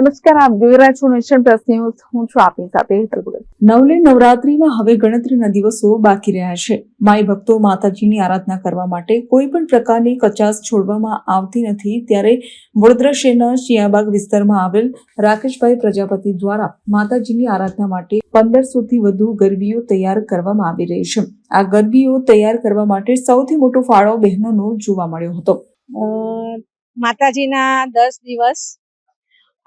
નમસ્કાર આપ જોઈ રહ્યા છો નેશન પ્લસ ન્યૂઝ. હું છું આપની સાથે હેતલ ભગત. નવલે નવરાત્રીમાં હવે ગણતરીના દિવસો બાકી રહ્યા છે. માય ભક્તો માતાજીની આરાધના કરવા માટે કોઈ પણ પ્રકારની કચાસ છોડવામાં આવતી નથી. ત્યારે વડોદરા શહેરના શિયાબાગ વિસ્તારમાં આવેલ રાકેશભાઈ પ્રજાપતિ દ્વારા માતાજીની આરાધના માટે પંદરસોથી વધુ ગરબીઓ તૈયાર કરવામાં આવી રહી છે. આ ગરબીઓ તૈયાર કરવા માટે સૌથી મોટો ફાળો બહેનોનો જોવા મળ્યો હતો. માતાજીના દસ દિવસ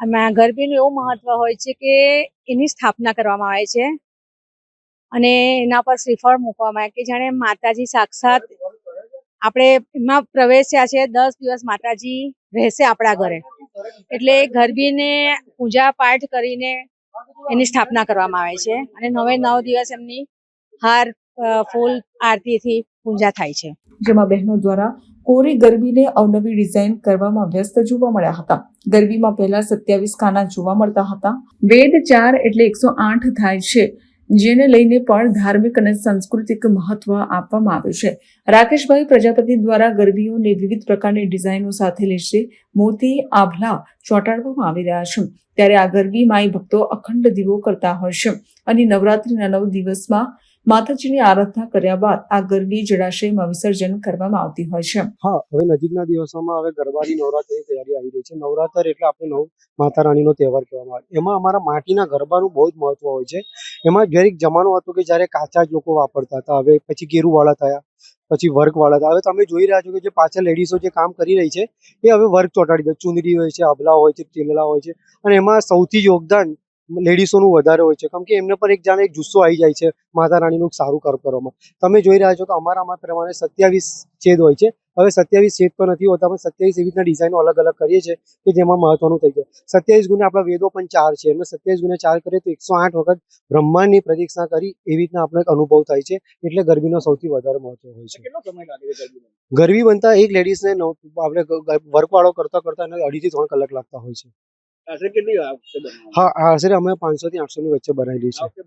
આમાં ગરબીનું એવું મહત્વ હોય છે કે એની સ્થાપના કરવામાં આવે છે. અને એના પર શ્રીફળ મૂકવામાં આવે કે જાણે માતાજી સાક્ષાત આપણે એમાં પ્રવેશ્યા છે, દસ દિવસ માતાજી રહેશે આપણા ઘરે. એટલે ગરબીને પૂજા પાઠ કરીને એની સ્થાપના કરવામાં આવે છે. અને નવે નવ દિવસ એમની હાર ફૂલ આરતીથી પૂજા થાય છે. જેમાં બહેનો દ્વારા કોરી ગરબીને અવનવી ડિઝાઇન કરવામાં વ્યસ્ત જોવા મળ્યા હતા. ગરબીમાં પહેલા સત્યાવીસ ખાના જોવા મળતા હતા. વેદ ચાર એટલે એકસો આઠ થાય છે, જેને લઈને પણ ધાર્મિક અને સાંસ્કૃતિક મહત્વ આપવામાં આવ્યું છે. રાકેશભાઈ પ્રજાપતિ દ્વારા ગરબીઓને વિવિધ પ્રકારની ડિઝાઇનો સાથે લેશે મોતી, આભલા ચોંટાડવામાં આવી રહ્યા છે. ત્યારે આ ગરબી માઈ ભક્તો અખંડ દીવો કરતા હોય છે. અને નવરાત્રિના નવ દિવસમાં માતાજીની આરાધના કર્યા બાદ આ ગરબી જળાશયમાં વિસર્જન કરવામાં આવતી હોય છે. હા, હવે નજીકના દિવસોમાં હવે ગરબાની નવરાત્રીની તૈયારી આવી રહી છે. નવરાત્ર એટલે આપણે નવ માતા રાણીનો તહેવાર કહેવામાં આવે. એમાં અમારા માટીના ગરબાનું બહુ જ મહત્વ હોય છે. એમાં જરીક જમાનો હતો કે જ્યારે કાચા જ લોકો વાપરતા હતા, હવે પછી ગેરુવાળા થયા, પછી વર્ક વાળા થયા. હવે તમે જોઈ રહ્યા છો કે જે પાછળ લેડીઝો જે કામ કરી રહી છે, એ હવે વર્ક ચોંટાડી દે. ચુંદડી હોય છે અબલા હોય છે ટેલલા હોય છે. અને એમાં સૌથી યોગદાન લેડીઝોનું વધારે હોય છે. કેમ કે એમને પર એક જાણે એક જુસ્સો આવી જાય છે માતા રાણીનું સારું કર કરવામાં. તમે જોઈ રહ્યા છો કે અમારામાં પ્રમાણે સત્યાવીસ છેદ હોય છે. હવે સત્યાવીસ છેદ તો નથી હોતા અમે સત્યાવીસ એવી રીતના ડિઝાઇનો અલગ અલગ કરીએ છીએ કે જેમાં મહત્વનું થઈ જાય. સત્યાવીસ ગુણે આપણા વેદો પણ ચાર છે. એમને સત્યાવીસ ગુણે ચાર કરીએ તો એકસો આઠ વખત બ્રહ્માંડની પ્રતિક્ષા કરી એવી રીતના આપણે અનુભવ થાય છે. એટલે ગરબીનો સૌથી વધારે મહત્વ હોય છે? ગરબી બનતા એક લેડીઝને આપણે વર્કવાળો કરતા કરતા એને અઢીથી ત્રણ કલાક લાગતા હોય છે. હા આશરે અમે પાંચસો થી આઠસો ની વચ્ચે બનાવેલી છે.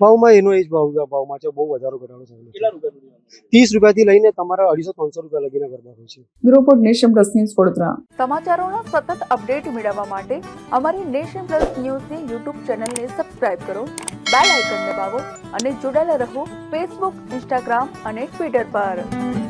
ભાવમાં એનો એ જ ભાવ ભાવમાં છે બહુ વધારો ઘટાડો રૂપિયા ત્રીસ રૂપિયાથી લઈને તમારા અઢીસો ત્રણસો રૂપિયા લગીને હોય છે. Bureau nation plus news Vadodara. સમાચારોનો સતત અપડેટ મેળવવા માટે અમારી નેશન પ્લસ ન્યૂઝની યુટ્યુબ ચેનલને સબસ્ક્રાઇબ કરો બેલ આઇકન દબાવો અને જોડાયેલા રહો ફેસબુક ઇન્સ્ટાગ્રામ અને ટ્વિટર પર.